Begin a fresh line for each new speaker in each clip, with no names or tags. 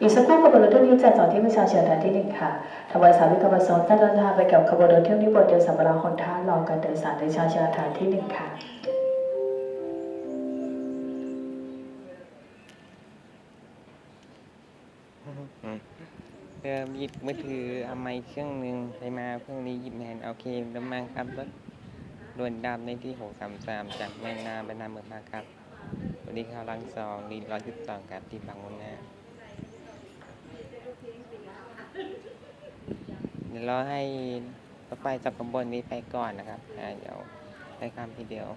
อีกสักครู่ขบวนรถเที่ยวนี้จะจอดที่ประชาเชนฐานที่หนึ่งค่ะถวายสาวิกประสงค์ท่านเดินทางไปกับขบวนรถเที่ยวนี้บนเดินสำราญหนทารอการโดยสารในชาชนฐานที่หนึ่งค่ะ
เดิมหยิบมือถือเอาไม้เครื่องหนึ่งไปมาเครื่องนี้หยิบแทนโอเคแล้วมาครับรถด่วนดำในที่633จากแม่นาไปนาเมืองมาครับวันนี้ข่าวลังสองลีร้อยสิบสองครับที่บางมุนาเดี๋ยวเราให้รถไฟจับขบวนนี้ไปก่อนนะครับเดี๋ยวไปคำทีเดียว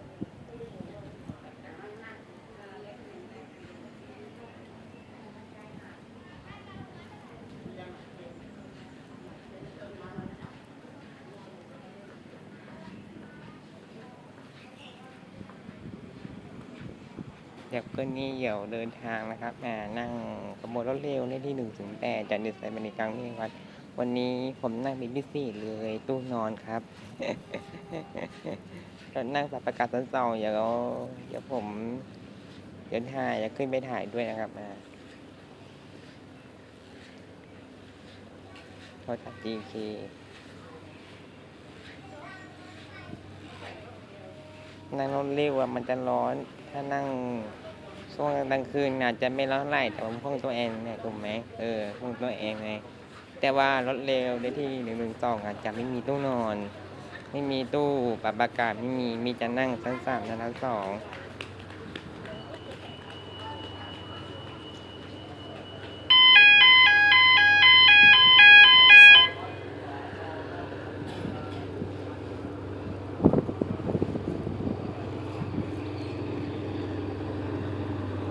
เดี๋ยวคืนนี้เดี๋ยวเดินทางนะครับอ่านั่งขบวนรถเร็วในที่หนึ่งถึงแปดจากนิสัยบริกลางนี่วัด วันนี้ผมนั่งเป็นพิเศษเลยตู้นอนครับแล้วนั่งแบบประกาศสันสองเดี๋ยวเดี๋ยวผมเดี๋ยวถ่ายจะขึ้นไปถ่ายด้วยนะครับอ่าโทรศัพท์ GK นั่งรถเร็วอะมันจะร้อน ถ้านั่งช่วงกลางคืนอาจจะไม่ร้อนไหร่แต่ผมพ่งตัวเองเนี่ยถูกไหมเออพ่งตัวเองไง แต่ว่ารถเร็วในที่หนึ่งหนึ่งสองอาจจะไม่มีตู้นอน ไม่มีตู้ปรับอากาศไม่มีมีจะนั่งชั้นสามและชั้นสอง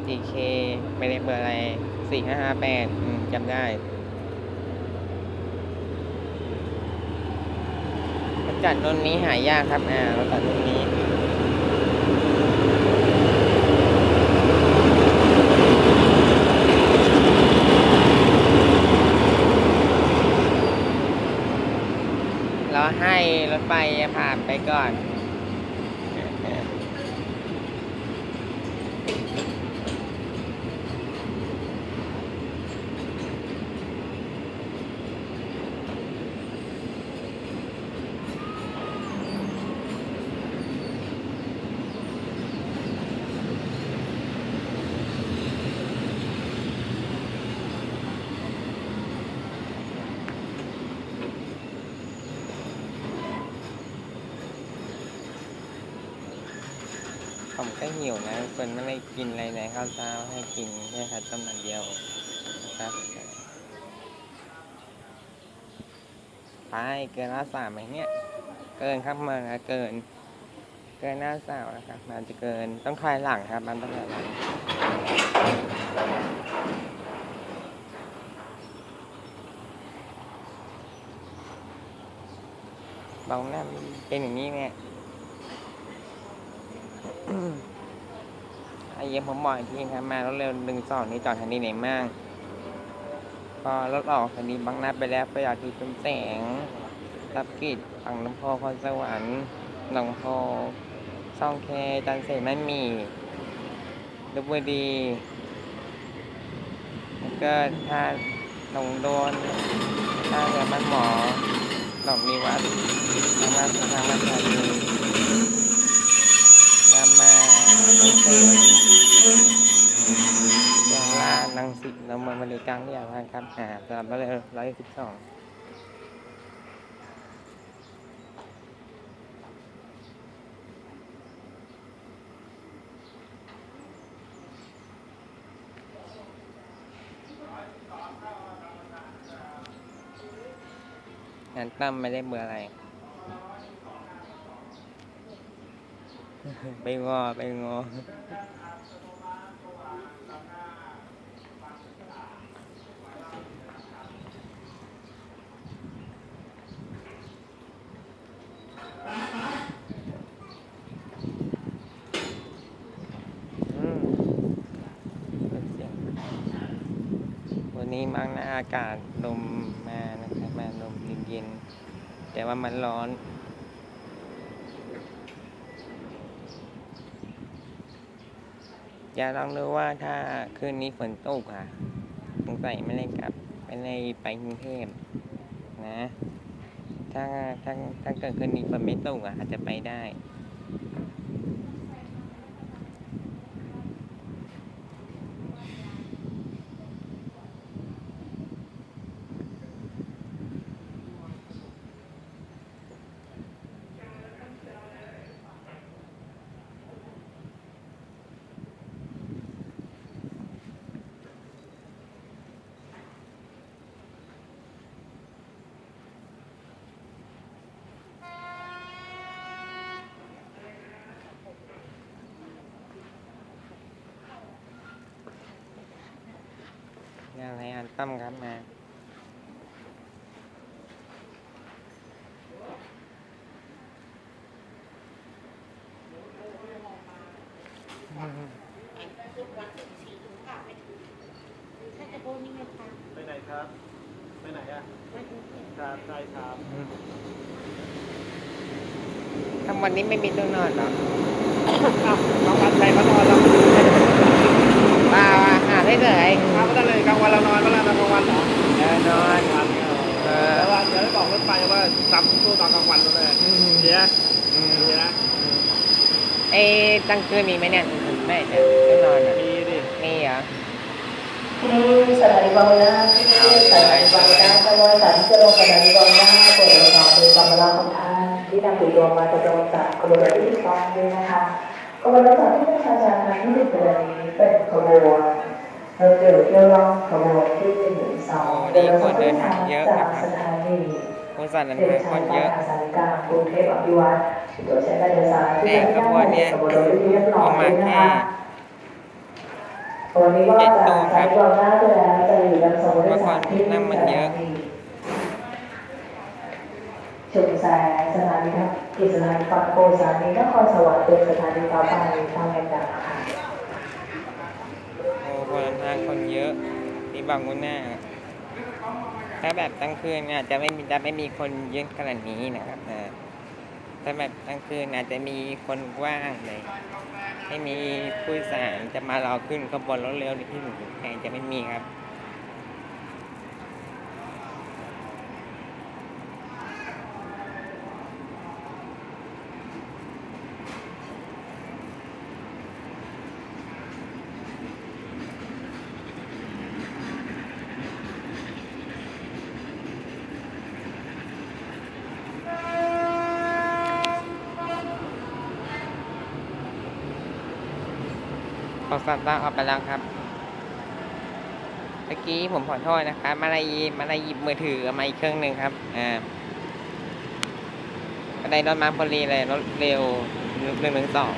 4K ไม่ได้เบอร์อะไร4558อืมจำได้ จัดรุ่นนี้หายากครับอ่ารถจัดรุ่นนี้เราให้รถไฟผ่านไปก่อน ผมก็หิวนะคนไม่ได้กินอะไรในข้าวเช้าให้กินแค่ข้าวต้มอย่างเดียวนะครับไปเกินหน้าสามไหมเนี่ย เกินครับมันะเกิน เกินหน้าสาวนะครับมันจะเกินต้องคลายหลังครับ มันต้องคลายหลังบางหน้าเป็นอย่างนี้เนี่ย ไอ้เยี่ยมผมบอกอีกทีครับมารถเร็วหนึ่งสองนี่จอดทางนี้ไหนมั่งพอรถออกทางนี้บางนัดไปแล้วประหยัดที่จุนแสงรับกิจฝั่งลำโพคอนสวรรค์หนองโพซ่องแคจันเสกไม่มีลพบุรีแล้วก็ถ้าหนองโดนถ้าเรือบ้านหมอหนองมีวัดทางมาทางมาทางนี้ รามาเกษตรยางล่านังสิตเรามา บริการที่อย่างไรครับอ่าสำหรับเลยร้อยสิบสองงานตั้มไม่ได้เบอร์อะไร ไปงอไปงอมเสียงวั นี้มั่งน้าอากาศลมมานะครับมาลมเย็นๆแต่ว่ามันร้อน อย่าลองดูว่าถ้าคืนนี้ฝนตกอะสงสัยไม่ได้กลับไม่ได้ไปกรุงเทพนะ ถ้าถ้าถ้าเกิดคืนนี้ฝนไม่ตกอะอาจจะไปได้ ตั้มครับมาอืม
ถ้าจะโบนี่ไหมคะ
ไปไหนครับ ไปไหนอะ
มาดูเถอะ
ครับใช่ครับ
ทำวันนี้ไม่มีตู้นอนเหรอ
อ้าวกลางวันใครเขานอนเรา
เปล่าอะหาได้ เลย
ครับก็ได้เลยกลางวันเรานอนก็แล้วนะกลางวันเหรอ
เออนอน
ครับ
เออ
แต่ว่าเดี๋ยวได้บอกรถไฟว่าซับตู้ตอนกลางวันเลย
อืม
เดี๋ยว
อืม
เดี๋ยวนะ
เอ้ตั้งคืนมีไหมเนี่ยไม่เนี่ยตู้นอนอะ
มีดิ
มีเหรอ
ที่นี่สถานีบางนาที่นี่สถานีบางนาจังหวัดสารจะลงสถานีบางนาเปิดรอบเป็นกำมะลาของท่านที่นำติดตัวมาจากจังหวัดตากขบวนรถที่สองด้วยนะคะขบวนรถจากที่ประชาชนทางที่หนึ่งเป็นเป็นขบวนรถ เร็วเที่ยวล่องขบวนที่หนึ่งสองเดินทางจากสถานี
คนสั่นนัน
เดิ
น
ทาง
คนเยอะ
กรุงเทพอภิวัตรโดยใช้การโดยสารที่จะได้ขบวนรถที่เรียบร้อยนะคะวันนี้ว่าจะใช้ความน่าจะแล้วจะอยู่ดังสมบูรณ์สานที่สถานีชุมแสงสถานีทัพกิจสถานีฟังโกสถานีนครสวรรค์เป็นสถานีต่อไปตามลำดับค่ะ
คนเยอะที่บางกุนหน้า ถ้าแบบตั้งคืนอาจจะไม่มีจะไม่มีคนเยอะขนาดนี้นะครับอ่าถ้าแบบตั้งคืนอาจจะมีคนว่างเลยไม่มีผู้โดยสารจะมารอขึ้นขบวนรถเร็วที่หนูแห่งจะไม่มีครับ ขอสัตว์ตาออกไปแล้วครับเมื่อกี้ผมขอโทษนะครับมาลายมาลายหยิบมือถือมาอีกเครื่องหนึ่งครับอ่าก็ได้รถมาพอดีเลยรถเร็วหนึ่งหนึ่งสอง